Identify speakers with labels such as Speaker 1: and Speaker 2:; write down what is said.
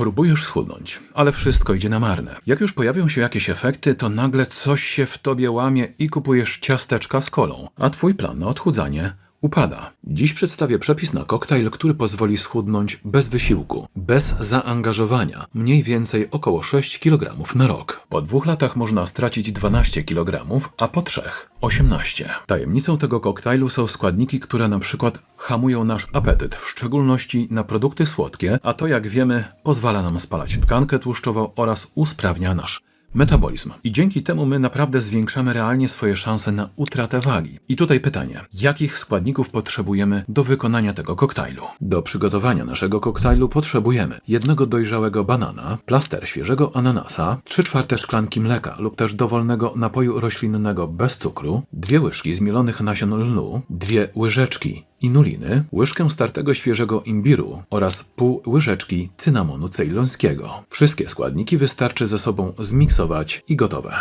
Speaker 1: Próbujesz schudnąć, ale wszystko idzie na marne. Jak już pojawią się jakieś efekty, to nagle coś się w tobie łamie i kupujesz ciasteczka z kolą, a twój plan na odchudzanie upada. Dziś przedstawię przepis na koktajl, który pozwoli schudnąć bez wysiłku, bez zaangażowania, mniej więcej około 6 kg na rok. Po dwóch latach można stracić 12 kg, a po trzech 18. Tajemnicą tego koktajlu są składniki, które na przykład hamują nasz apetyt, w szczególności na produkty słodkie, a to jak wiemy pozwala nam spalać tkankę tłuszczową oraz usprawnia nasz metabolizm. I dzięki temu my naprawdę zwiększamy realnie swoje szanse na utratę wagi. I tutaj pytanie, jakich składników potrzebujemy do wykonania tego koktajlu? Do przygotowania naszego koktajlu potrzebujemy jednego dojrzałego banana, plaster świeżego ananasa, 3 czwarte szklanki mleka lub też dowolnego napoju roślinnego bez cukru, dwie łyżki zmielonych nasion lnu, dwie łyżeczki inuliny, łyżkę startego świeżego imbiru oraz pół łyżeczki cynamonu ceylońskiego. Wszystkie składniki wystarczy ze sobą zmiksować i gotowe.